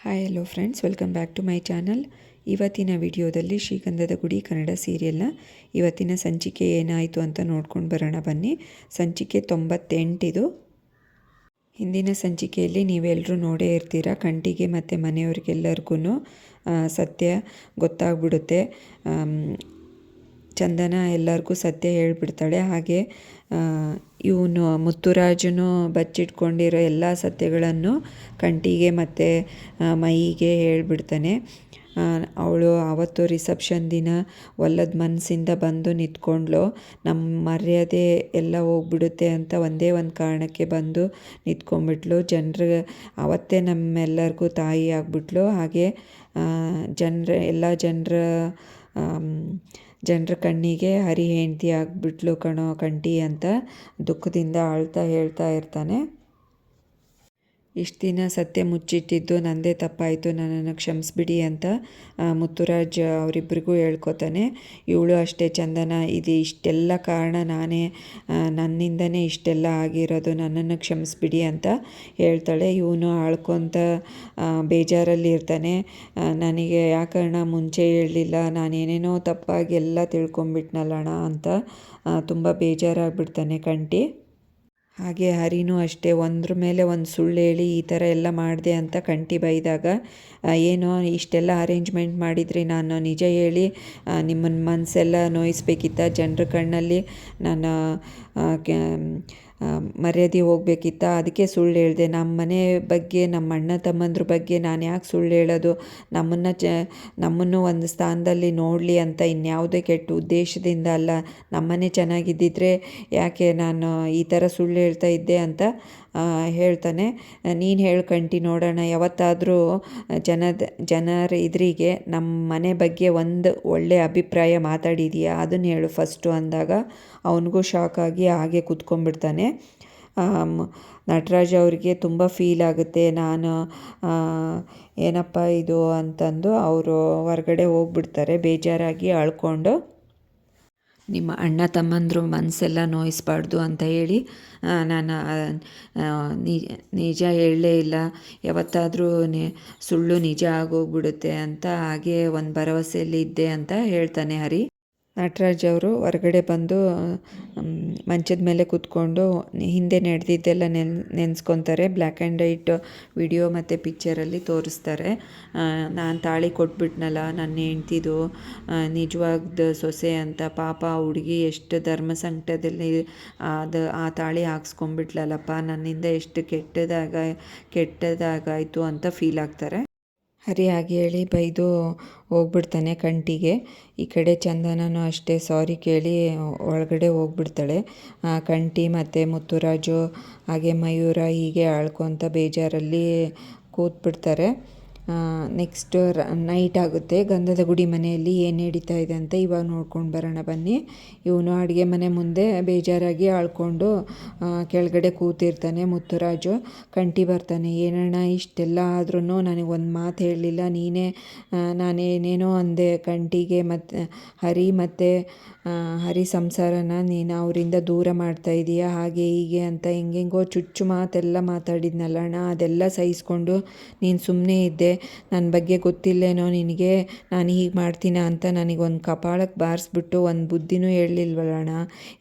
Hi hello friends welcome back to my channel ಇವತ್ತಿನ ವಿಡಿಯೋದಲ್ಲಿ ಶ್ರೀಗಂಧದ ಗುಡಿ ಕನ್ನಡ ಸೀರಿಯಲ್ನ ಇವತ್ತಿನ ಸಂಚಿಕೆ ಏನಾಯಿತು ಅಂತ ನೋಡ್ಕೊಂಡು ಬರೋಣ ಬನ್ನಿ. ಸಂಚಿಕೆ ತೊಂಬತ್ತೆಂಟಿದು. ಹಿಂದಿನ ಸಂಚಿಕೆಯಲ್ಲಿ ನೀವೆಲ್ಲರೂ ನೋಡೇ ಇರ್ತೀರ? ಕಂಟಿಗೆ ಮತ್ತು ಮನೆಯವ್ರಿಗೆಲ್ಲರಿಗೂ ಸತ್ಯ ಗೊತ್ತಾಗ್ಬಿಡುತ್ತೆ. ಚಂದನ ಎಲ್ಲರಿಗೂ ಸತ್ಯ ಹೇಳಿಬಿಡ್ತಾಳೆ. ಹಾಗೆ ಇವನು, ಮುತ್ತುರಾಜನು ಬಚ್ಚಿಟ್ಕೊಂಡಿರೋ ಎಲ್ಲ ಸತ್ಯಗಳನ್ನು ಕಂಟಿಗೆ ಮತ್ತು ಮೈಗೆ ಹೇಳಿಬಿಡ್ತಾನೆ. ಅವಳು ಆವತ್ತು ರಿಸೆಪ್ಷನ್ ದಿನ ಒಲ್ಲದ ಮನಸ್ಸಿಂದ ಬಂದು ನಿಂತ್ಕೊಂಡ್ಲು ನಮ್ಮ ಮರ್ಯಾದೆ ಎಲ್ಲ ಹೋಗ್ಬಿಡುತ್ತೆ ಅಂತ ಒಂದೇ ಒಂದು ಕಾರಣಕ್ಕೆ ಬಂದು ನಿಂತ್ಕೊಂಡ್ಬಿಟ್ಲು ಜನರ ಆವತ್ತೇ ನಮ್ಮೆಲ್ಲರಿಗೂ ತಾಯಿ ಆಗಿಬಿಟ್ಲು ಹಾಗೆ ಜನರ, ಎಲ್ಲ ಜನರ ಜನರ ಕಣ್ಣಿಗೆ ಹರಿ ಹೆಂಡತಿ ಆಗಿಬಿಟ್ಲು ಕಣೋ ಕಂಠಿ ಅಂತ ದುಃಖದಿಂದ ಅಳ್ತಾ ಹೇಳ್ತಾ ಇರ್ತಾನೆ. ಇಷ್ಟು ದಿನ ಸತ್ಯ ಮುಚ್ಚಿಟ್ಟಿದ್ದು, ನಂದೇ ತಪ್ಪಾಯಿತು, ನನ್ನನ್ನು ಕ್ಷಮಿಸ್ಬಿಡಿ ಅಂತ ಮುತ್ತುರಾಜ್ ಅವರಿಬ್ಬರಿಗೂ ಹೇಳ್ಕೊತಾನೆ. ಇವಳು ಅಷ್ಟೇ ಚಂದನ, ಇದು ಇಷ್ಟೆಲ್ಲ ಕಾರಣ ನಾನೇ ನನ್ನಿಂದನೇ ಇಷ್ಟೆಲ್ಲ ಆಗಿರೋದು, ನನ್ನನ್ನು ಕ್ಷಮಿಸ್ಬಿಡಿ ಅಂತ ಹೇಳ್ತಾಳೆ. ಇವನು ಆಳ್ಕೊತ ಬೇಜಾರಲ್ಲಿ ಇರ್ತಾನೆ. ನನಗೆ ಯಾಕಣ್ಣ ಮುಂಚೆ ಹೇಳಲಿಲ್ಲ, ನಾನೇನೇನೋ ತಪ್ಪಾಗಿ ಎಲ್ಲ ತಿಳ್ಕೊಂಬಿಟ್ನಲ್ಲಣ್ಣ ಅಂತ ತುಂಬ ಬೇಜಾರಾಗ್ಬಿಡ್ತಾನೆ ಕಂಟಿ. ಹಾಗೆ ಹರಿನೂ ಅಷ್ಟೇ, ಒಂದ್ರ ಮೇಲೆ ಒಂದು ಸುಳ್ಳು ಹೇಳಿ ಈ ಥರ ಎಲ್ಲ ಮಾಡಿದೆ ಅಂತ ಕಂಟಿ ಬೈದಾಗ ಏನೋ ಇಷ್ಟೆಲ್ಲ ಅರೇಂಜ್ಮೆಂಟ್ ಮಾಡಿದ್ರಿ ನಾನು ನಿಜ ಹೇಳಿ ನಿಮ್ಮನ್ನು ಮನಸ್ಸೆಲ್ಲ ನೋಯಿಸ್ಬೇಕಿತ್ತ ಜನರ ಕಣ್ಣಲ್ಲಿ, ನಾನು ಮರ್ಯಾದೆ ಹೋಗ್ಬೇಕಿತ್ತ? ಅದಕ್ಕೆ ಸುಳ್ಳು ಹೇಳಿದೆ, ನಮ್ಮ ಮನೆ ಬಗ್ಗೆ, ನಮ್ಮ ಅಣ್ಣ ತಮ್ಮಂದ್ರ ಬಗ್ಗೆ ನಾನು ಯಾಕೆ ಸುಳ್ಳು ಹೇಳೋದು? ನಮ್ಮನ್ನು ಚ, ನಮ್ಮನ್ನು ಒಂದು ಸ್ಥಾನದಲ್ಲಿ ನೋಡಲಿ ಅಂತ ಇನ್ಯಾವುದೇ ಕೆಟ್ಟ ಉದ್ದೇಶದಿಂದ ಅಲ್ಲ ನಮ್ಮನೆ ಚೆನ್ನಾಗಿದ್ದಿದ್ರೆ ಯಾಕೆ ನಾನು ಈ ಥರ ಸುಳ್ಳು ಹೇಳ್ತಾ ಇದ್ದೆ ಅಂತ ಹೇಳ್ತಾನೆ. ನೀನು ಹೇಳ್ಕಂಟಿ ನೋಡೋಣ, ಯಾವತ್ತಾದರೂ ಜನದ, ಜನರ ಇದ್ರಿಗೆ ನಮ್ಮ ಮನೆ ಬಗ್ಗೆ ಒಂದು ಒಳ್ಳೆಯ ಅಭಿಪ್ರಾಯ ಮಾತಾಡಿದೀಯಾ? ಅದನ್ನು ಹೇಳು ಫಸ್ಟು ಅಂದಾಗ ಅವನಿಗೂ ಶಾಕ್ ಆಗಿ ಹಾಗೆ ಕೂತ್ಕೊಂಡ್ಬಿಡ್ತಾನೆ. ನಟರಾಜ್ ಅವರಿಗೆ ತುಂಬ ಫೀಲ್ ಆಗುತ್ತೆ. ನಾನು ಏನಪ್ಪ ಇದು ಅಂತಂದು ಅವರು ಹೊರಗಡೆ ಹೋಗ್ಬಿಡ್ತಾರೆ, ಬೇಜಾರಾಗಿ ಅಳ್ಕೊಂಡು. ನಿಮ್ಮ ಅಣ್ಣ ತಮ್ಮಂದರು ಮನಸ್ಸೆಲ್ಲ ನೋಯಿಸ್ಬಾರ್ದು ಅಂತ ಹೇಳಿ ನಾನು ನಿಜ ಹೇಳಲೇ ಇಲ್ಲ. ಯಾವತ್ತಾದರೂ ಸುಳ್ಳು ನಿಜ ಆಗೋಗ್ಬಿಡುತ್ತೆ ಅಂತ ಹಾಗೆ ಒಂದು ಭರವಸೆಯಲ್ಲಿ ಇದ್ದೆ ಅಂತ ಹೇಳ್ತಾನೆ ಹರಿ. ನಟರಾಜ್ ಅವರು ಹೊರಗಡೆ ಬಂದು ಮಂಚದ ಮೇಲೆ ಕೂತ್ಕೊಂಡು ಹಿಂದೆ ನಡೆದಿದ್ದೆಲ್ಲ ನೆನ್, ನೆನೆಸ್ಕೊತಾರೆ. ಬ್ಲ್ಯಾಕ್ ಆ್ಯಂಡ್ ವೈಟ್ ವಿಡಿಯೋ ಮತ್ತು ಪಿಕ್ಚರಲ್ಲಿ ತೋರಿಸ್ತಾರೆ. ನಾನು ತಾಳಿ ಕೊಟ್ಬಿಟ್ನಲ್ಲ ನನ್ನ ಹೆಂಡ್ತಿದು ನಿಜವಾದ ಸೊಸೆ ಅಂತ ಪಾಪ ಹುಡುಗಿ ಎಷ್ಟು ಧರ್ಮ ಸಂಕಟದಲ್ಲಿ ಅದು ಆ ತಾಳಿ ಹಾಕ್ಸ್ಕೊಂಡ್ಬಿಟ್ಲಲ್ಲಪ್ಪ, ನನ್ನಿಂದ ಎಷ್ಟು ಕೆಟ್ಟದಾಗ, ಕೆಟ್ಟದಾಗಾಯಿತು ಅಂತ ಫೀಲ್ ಆಗ್ತಾರೆ. ಹರಿ ಹಾಗೆ ಹೇಳಿ ಬೈದು ಹೋಗ್ಬಿಡ್ತಾನೆ ಕಂಟಿಗೆ. ಈ ಕಡೆ ಚಂದನನು ಅಷ್ಟೇ ಸಾರಿ ಕೇಳಿ ಒಳಗಡೆ ಹೋಗ್ಬಿಡ್ತಾಳೆ. ಕಂಟಿ ಮತ್ತು ಮುತ್ತುರಾಜು ಹಾಗೆ ಮಯೂರ ಹೀಗೆ ಆಳ್ಕೊತ ಬೇಜಾರಲ್ಲಿ ಕೂತ್ಬಿಡ್ತಾರೆ. ನೆಕ್ಸ್ಟ್ ನೈಟ್ ಆಗುತ್ತೆ. ಗಂಧದ ಗುಡಿ ಮನೆಯಲ್ಲಿ ಏನು ನಡೀತಾ ಇದೆ ಅಂತ ಇವಾಗ ನೋಡ್ಕೊಂಡು ಬರೋಣ ಬನ್ನಿ. ಇವನು ಅಡುಗೆ ಮನೆ ಮುಂದೆ ಬೇಜಾರಾಗಿ ಆಳ್ಕೊಂಡು ಕೆಳಗಡೆ ಕೂತಿರ್ತಾನೆ ಮುತ್ತುರಾಜು. ಕಂಟಿ ಬರ್ತಾನೆ, ಏನಣ್ಣ ಇಷ್ಟೆಲ್ಲ ಆದ್ರೂ ನನಗೆ ಒಂದು ಮಾತು ಹೇಳಲಿಲ್ಲ. ನೀನೇ ನಾನೇನೇನೋ ಅಂದೆ. ಕಂಟಿಗೆ ಮತ್ತು ಹರಿ ಮತ್ತು ಹರಿ ಸಂಸಾರನ ನೀನು ಅವರಿಂದ ದೂರ ಮಾಡ್ತಾ ಇದೀಯ? ಹಾಗೆ, ಹೀಗೆ ಅಂತ ಹೆಂಗೆಂಗೋ ಚುಚ್ಚು ಮಾತೆಲ್ಲ ಮಾತಾಡಿದ್ನಲ್ಲ ಅಣ್ಣ ಅದೆಲ್ಲ ಸಹಿಸ್ಕೊಂಡು ನೀನು ಸುಮ್ಮನೆ ಇದ್ದೆ. ನನ್ನ ಬಗ್ಗೆ ಗೊತ್ತಿಲ್ಲೇನೋ ನಿನಗೆ? ನಾನು ಹೀಗೆ ಮಾಡ್ತೀನ ಅಂತ ನನಗೆ ಒಂದು ಕಪಾಳಕ್ಕೆ ಬಾರಿಸ್ಬಿಟ್ಟು ಒಂದು ಬುದ್ಧಿನೂ ಹೇಳಲಿಲ್ವಲ್ಲಣ್ಣ.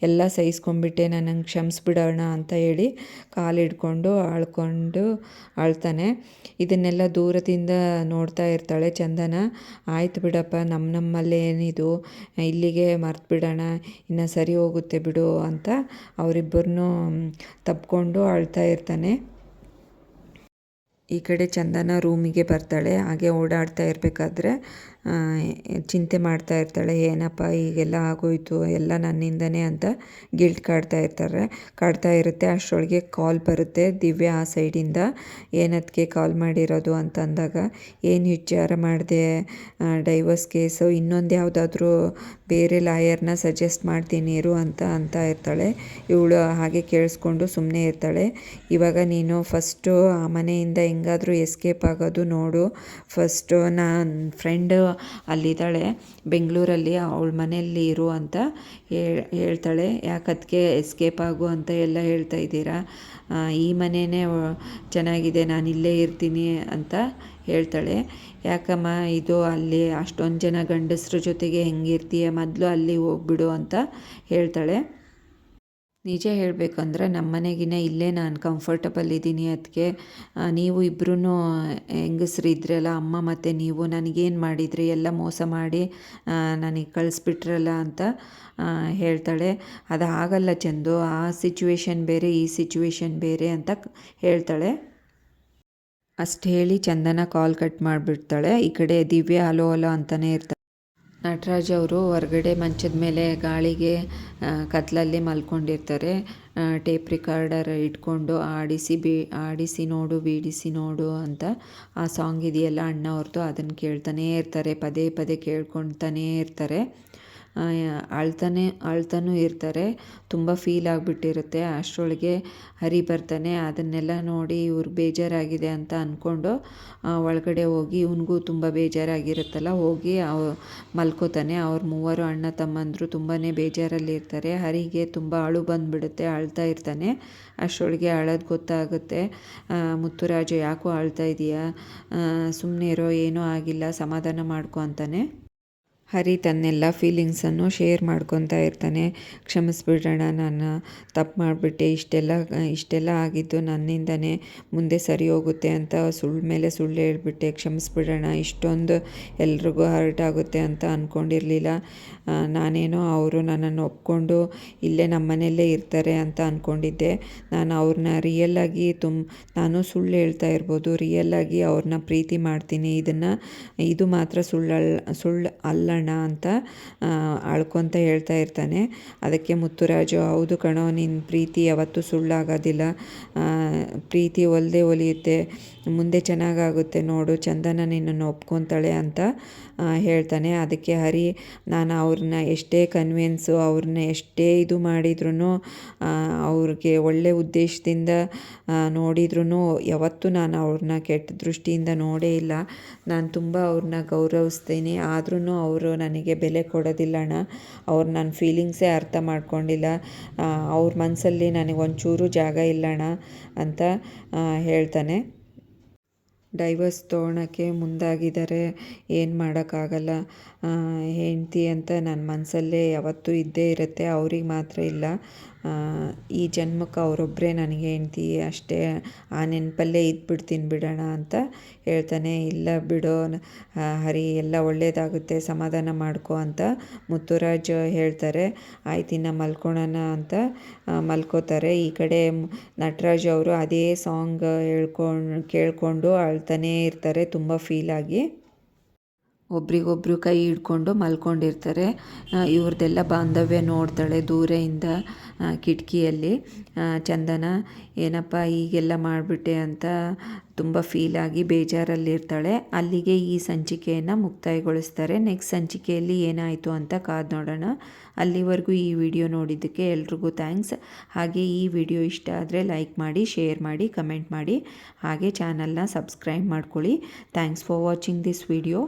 ಎಲ್ಲ ಸಹಿಸ್ಕೊಂಡ್ಬಿಟ್ಟೆ ನನ್ನನ್ನು ಕ್ಷಮಿಸ್ಬಿಡೋಣ ಅಂತ ಹೇಳಿ ಕಾಲಿಡ್ಕೊಂಡು ಅಳ್ಕೊಂಡು ಅಳ್ತಾನೆ ಇದನ್ನೆಲ್ಲ ದೂರದಿಂದ ನೋಡ್ತಾ ಇರ್ತಾಳೆ ಚಂದನ. ಆಯ್ತು ಬಿಡಪ್ಪ ನಮ್ಮ ನಮ್ಮಲ್ಲೇ ಏನಿದು? ಇಲ್ಲಿಗೆ ಮರ್ತು ಬಿಡೋಣ ಇನ್ನು ಸರಿ ಹೋಗುತ್ತೆ ಬಿಡು ಅಂತ ಅವರಿಬ್ಬರನ್ನೂ ತಪ್ಕೊಂಡು ಅಳ್ತಾ ಇರ್ತಾನೆ. ಈ ಕಡೆ ಚಂದನ ರೂಮಿಗೆ ಬರ್ತಾಳೆ, ಹಾಗೆ ಓಡಾಡ್ತಾ ಇರಬೇಕಾದ್ರೆ ಚಿಂತೆ ಮಾಡ್ತಾ ಇರ್ತಾಳೆ, ಏನಪ್ಪ ಹೀಗೆಲ್ಲ ಆಗೋಯ್ತು, ಎಲ್ಲ ನನ್ನಿಂದನೇ ಅಂತ ಗಿಲ್ಟ್ ಕಾಡ್ತಾ ಇರ್ತಾರೆ. ಕಾಡ್ತಾ ಇರುತ್ತೆ, ಅಷ್ಟರೊಳಗೆ ಕಾಲ್ ಬರುತ್ತೆ, ದಿವ್ಯ ಆ ಸೈಡಿಂದ ಏನದಕ್ಕೆ ಕಾಲ್ ಮಾಡಿರೋದು? ಅಂತ ಅಂದಾಗ, ಏನು ವಿಚಾರ ಮಾಡಿದೆ ಡೈವರ್ಸ್ ಕೇಸು ಇನ್ನೊಂದು ಯಾವುದಾದ್ರೂ ಬೇರೆ ಲಾಯರ್ನ ಸಜೆಸ್ಟ್ ಮಾಡ್ತೀನಿ, ಇರು ಅಂತ ಅಂತ ಇರ್ತಾಳೆ. ಇವಳು ಹಾಗೆ ಕೇಳಿಸ್ಕೊಂಡು ಸುಮ್ಮನೆ ಇರ್ತಾಳೆ. ಇವಾಗ ನೀನು ಫಸ್ಟು ಆ ಮನೆಯಿಂದ ಹೆಂಗಾದರೂ ಎಸ್ಕೇಪ್ ಆಗೋದು ನೋಡು. ಫಸ್ಟು ನನ್ನ ಫ್ರೆಂಡ್ ಅಲ್ಲಿದ್ದಾಳೆ. ಬೆಂಗಳೂರಲ್ಲಿ ಅವಳ ಮನೆಯಲ್ಲಿ ಇರು ಅಂತ ಹೇಳ್, ಹೇಳ್ತಾಳೆ. ಯಾಕದಕ್ಕೆ ಎಸ್ಕೇಪ್ ಆಗು ಅಂತ ಎಲ್ಲ ಹೇಳ್ತಾ ಇದ್ದೀರಾ? ಈ ಮನೆಯೇ ಚೆನ್ನಾಗಿದೆ, ನಾನು ಇಲ್ಲೇ ಇರ್ತೀನಿ ಅಂತ ಹೇಳ್ತಾಳೆ. ಯಾಕಮ್ಮ, ಇದು ಅಲ್ಲಿ ಅಷ್ಟೊಂದು ಜನ ಗಂಡಸ್ರ ಜೊತೆಗೆ ಹೆಂಗಿರ್ತೀಯ? ಮೊದಲು ಅಲ್ಲಿ ಹೋಗ್ಬಿಡು ಅಂತ ಹೇಳ್ತಾಳೆ. ನಿಜ ಹೇಳಬೇಕಂದ್ರೆ ನಮ್ಮ ಮನೆಗಿನ್ನ ಇಲ್ಲೇ ನಾನು ಕಂಫರ್ಟಬಲ್ ಇದ್ದೀನಿ ಅದಕ್ಕೆ ನೀವು ಇಬ್ಬರೂ ಹೆಂಗಸ್ರು ಇದ್ರಲ್ಲ ಅಮ್ಮ ಮತ್ತು ನೀವು ನನಗೇನು ಮಾಡಿದ್ರಿ, ಎಲ್ಲ ಮೋಸ ಮಾಡಿ ನನಗೆ ಕಳಿಸ್ಬಿಟ್ರಲ್ಲ ಅಂತ ಹೇಳ್ತಾಳೆ. ಅದು ಆಗಲ್ಲ ಚಂದು, ಆ ಸಿಚುವೇಶನ್ ಬೇರೆ, ಈ ಸಿಚುವೇಶನ್ ಬೇರೆ ಅಂತ ಹೇಳ್ತಾಳೆ. ಅಷ್ಟು ಹೇಳಿ ಚಂದನ ಕಾಲ್ ಕಟ್ ಮಾಡಿಬಿಡ್ತಾಳೆ. ಈ ಕಡೆ ದಿವ್ಯ, ಹಲೋ ಹಲೋ ಅಂತಲೇ ಇರ್ತಾಳೆ ನಟರಾಜ್ ಅವರು ಹೊರಗಡೆ ಮಂಚದ ಮೇಲೆ ಗಾಳಿಗೆ ಕತ್ತಲಲ್ಲಿ ಮಲ್ಕೊಂಡಿರ್ತಾರೆ. ಟೇಪ್ ರಿಕಾರ್ಡರ್ ಇಟ್ಕೊಂಡು ಆಡಿಸಿ ಬಿ, ಆಡಿಸಿ ನೋಡು, ಬೀಡಿಸಿ ನೋಡು ಅಂತ ಆ ಸಾಂಗ್ ಇದೆಯಲ್ಲ ಅಣ್ಣ ಅವ್ರದ್ದು ಅದನ್ನು ಕೇಳ್ತಾನೇ ಇರ್ತಾರೆ. ಪದೇ ಪದೇ ಕೇಳ್ಕೊಳ್ತಾನೇ ಇರ್ತಾರೆ. ಅಳ್ತಾನೆ, ಅಳ್ತಾನೂ ಇರ್ತಾರೆ. ತುಂಬ ಫೀಲ್ ಆಗಿಬಿಟ್ಟಿರುತ್ತೆ. ಅಷ್ಟರೊಳಗೆ ಹರಿ ಬರ್ತಾನೆ. ಅದನ್ನೆಲ್ಲ ನೋಡಿ ಇವ್ರು ಬೇಜಾರಾಗಿದೆ ಅಂತ ಅಂದ್ಕೊಂಡು ಒಳಗಡೆ ಹೋಗಿ ಇವನಿಗೂ ತುಂಬ ಬೇಜಾರಾಗಿರುತ್ತಲ್ಲ, ಹೋಗಿ ಅವ ಮಲ್ಕೋತಾನೆ. ಅವ್ರ ಮೂವರು ಅಣ್ಣ ತಮ್ಮಂದರು ತುಂಬಾ ಬೇಜಾರಲ್ಲಿರ್ತಾರೆ ಹರಿಗೆ ತುಂಬ ಅಳು ಬಂದುಬಿಡುತ್ತೆ, ಅಳ್ತಾ ಇರ್ತಾನೆ. ಅಷ್ಟರೊಳಗೆ ಅಳೋದು ಗೊತ್ತಾಗುತ್ತೆ. ಮುತ್ತುರಾಜು ಯಾಕೋ ಅಳ್ತಾ ಇದೆಯಾ? ಸುಮ್ಮನೆ ಇರೋ, ಏನೂ ಆಗಿಲ್ಲ, ಸಮಾಧಾನ ಮಾಡ್ಕೊ ಅಂತಾನೆ. ಹರಿ ತನ್ನೆಲ್ಲ ಫೀಲಿಂಗ್ಸನ್ನು ಶೇರ್ ಮಾಡ್ಕೊತಾ ಇರ್ತಾನೆ. ಕ್ಷಮಿಸ್ಬಿಡೋಣ ನಾನು ತಪ್ಪು ಮಾಡಿಬಿಟ್ಟೆ, ಇಷ್ಟೆಲ್ಲ ಇಷ್ಟೆಲ್ಲ ಆಗಿದ್ದು ನನ್ನಿಂದನೇ ಮುಂದೆ ಸರಿ ಹೋಗುತ್ತೆ ಅಂತ ಸುಳ್ಳು ಮೇಲೆ ಸುಳ್ಳು ಹೇಳ್ಬಿಟ್ಟೆ. ಕ್ಷಮಿಸ್ಬಿಡೋಣ, ಇಷ್ಟೊಂದು ಎಲ್ರಿಗೂ ಹರ್ಟ್ ಆಗುತ್ತೆ ಅಂತ ಅಂದ್ಕೊಂಡಿರಲಿಲ್ಲ ನಾನೇನೋ ಅವರು ನನ್ನನ್ನು ಒಪ್ಕೊಂಡು ಇಲ್ಲೇ ನಮ್ಮನೆಯಲ್ಲೇ ಇರ್ತಾರೆ ಅಂತ ಅಂದ್ಕೊಂಡಿದ್ದೆ ನಾನು ಅವ್ರನ್ನ ರಿಯಲ್ಲಾಗಿ ತುಂಬ ನಾನು ಸುಳ್ಳು ಹೇಳ್ತಾ ಇರ್ಬೋದು. ರಿಯಲ್ಲಾಗಿ ಅವ್ರನ್ನ ಪ್ರೀತಿ ಮಾಡ್ತೀನಿ. ಇದನ್ನು, ಇದು ಮಾತ್ರ ಸುಳ್ಳಲ್ಲ ಸುಳ್ಳು ಅಲ್ಲ ಅಂತ ಅಳ್ಕೊತ ಹೇಳ್ತಾ ಇರ್ತಾನೆ. ಅದಕ್ಕೆ ಮುತ್ತುರಾಜು, ಹೌದು ಕಣೋ ನಿನ್ನ ಪ್ರೀತಿ ಯಾವತ್ತೂ ಸುಳ್ಳಾಗೋದಿಲ್ಲ. ಪ್ರೀತಿ ಒಲ್ದೇ ಒಲಿಯುತ್ತೆ. ಮುಂದೆ ಚೆನ್ನಾಗಾಗುತ್ತೆ ನೋಡು, ಚಂದನ ನಿನ್ನನ್ನು ಒಪ್ಕೊತಾಳೆ ಅಂತ ಹೇಳ್ತಾನೆ. ಅದಕ್ಕೆ ಹರಿ, ನಾನು ಅವ್ರನ್ನ ಎಷ್ಟೇ ಕನ್ವಿನ್ಸು ಅವ್ರನ್ನ ಎಷ್ಟೇ ಇದು ಮಾಡಿದ್ರು ಅವ್ರಿಗೆ ಒಳ್ಳೆ ಉದ್ದೇಶದಿಂದ ನೋಡಿದ್ರೂ ಯಾವತ್ತೂ ನಾನು ಅವ್ರನ್ನ ಕೆಟ್ಟ ದೃಷ್ಟಿಯಿಂದ ನೋಡೇ ಇಲ್ಲ. ನಾನು ತುಂಬ ಅವ್ರನ್ನ ಗೌರವಿಸ್ತೀನಿ. ಆದ್ರೂ ಅವರು ನನಗೆ ಬೆಲೆ ಕೊಡೋದಿಲ್ಲ ಅಣ್ಣ. ಅವ್ರು ನನ್ನ ಫೀಲಿಂಗ್ಸೇ ಅರ್ಥ ಮಾಡ್ಕೊಂಡಿಲ್ಲ. ಅವ್ರ ಮನಸ್ಸಲ್ಲಿ ನನಗೆ ಒಂಚೂರು ಜಾಗ ಇಲ್ಲ ಅಣ್ಣ ಅಂತ ಹೇಳ್ತಾನೆ. ಡೈವರ್ಸ್ ತೊಗೊಳಕ್ಕೆ ಮುಂದಾಗಿದ್ದಾರೆ. ಏನು ಮಾಡೋಕ್ಕಾಗಲ್ಲ. ಹೆಂಡತಿ ಅಂತ ನನ್ನ ಮನಸ್ಸಲ್ಲೇ ಯಾವತ್ತೂ ಇದ್ದೇ ಇರುತ್ತೆ. ಅವ್ರಿಗೆ ಮಾತ್ರ ಇಲ್ಲ. ಈ ಜನ್ಮಕ್ಕೆ ಅವರೊಬ್ಬರೇ ನನಗೆ ಹೆಂಡತಿ ಅಷ್ಟೇ. ಆ ನೆನಪಲ್ಲೇ ಇದ್ಬಿಡ್ತೀನಿ ಬಿಡೋಣ ಅಂತ ಹೇಳ್ತಾನೆ. ಇಲ್ಲ ಬಿಡೋ. ಹರಿ, ಎಲ್ಲ ಒಳ್ಳೆಯದಾಗುತ್ತೆ ಸಮಾಧಾನ ಮಾಡ್ಕೋ ಅಂತ ಮುತ್ತುರಾಜ್ ಹೇಳ್ತಾರೆ. ಆಯ್ತು, ಇನ್ನು ಮಲ್ಕೊಳ್ಳೋಣ ಅಂತ ಮಲ್ಕೋತಾರೆ. ಈ ಕಡೆ ನಟರಾಜ್ ಅವರು ಅದೇ ಸಾಂಗ್ ಹೇಳ್ಕೊಂಡು, ಕೇಳಿಕೊಂಡು ಅಳ್ತಾನೇ ಇರ್ತಾರೆ ತುಂಬ ಫೀಲಾಗಿ ಒಬ್ರಿಗೊಬ್ರು ಕೈ ಹಿಡ್ಕೊಂಡು ಮಲ್ಕೊಂಡಿರ್ತಾರೆ. ಇವ್ರದ್ದೆಲ್ಲ ಬಾಂಧವ್ಯ ನೋಡ್ತಾಳೆ ದೂರೆಯಿಂದ ಕಿಟಕಿಯಲ್ಲಿ. ಚಂದನ, ಏನಪ್ಪ ಹೀಗೆಲ್ಲ ಮಾಡಿಬಿಟ್ಟೆ ಅಂತ ತುಂಬ ಫೀಲಾಗಿ ಬೇಜಾರಲ್ಲಿರ್ತಾಳೆ. ಅಲ್ಲಿಗೆ ಈ ಸಂಚಿಕೆಯನ್ನು ಮುಕ್ತಾಯಗೊಳಿಸ್ತಾರೆ. ನೆಕ್ಸ್ಟ್ ಸಂಚಿಕೆಯಲ್ಲಿ ಏನಾಯಿತು ಅಂತ ಕಾದು ನೋಡೋಣ. ಅಲ್ಲಿವರೆಗೂ ಈ ವಿಡಿಯೋ ನೋಡಿದ್ದಕ್ಕೆ ಎಲ್ರಿಗೂ ಥ್ಯಾಂಕ್ಸ್ ಹಾಗೆ ಈ ವಿಡಿಯೋ ಇಷ್ಟ ಆದರೆ ಲೈಕ್ ಮಾಡಿ ಶೇರ್ ಮಾಡಿ ಕಮೆಂಟ್ ಮಾಡಿ. ಹಾಗೆ ಚಾನಲ್ನ ಸಬ್ಸ್ಕ್ರೈಬ್ ಮಾಡ್ಕೊಳ್ಳಿ. Thanks for watching this video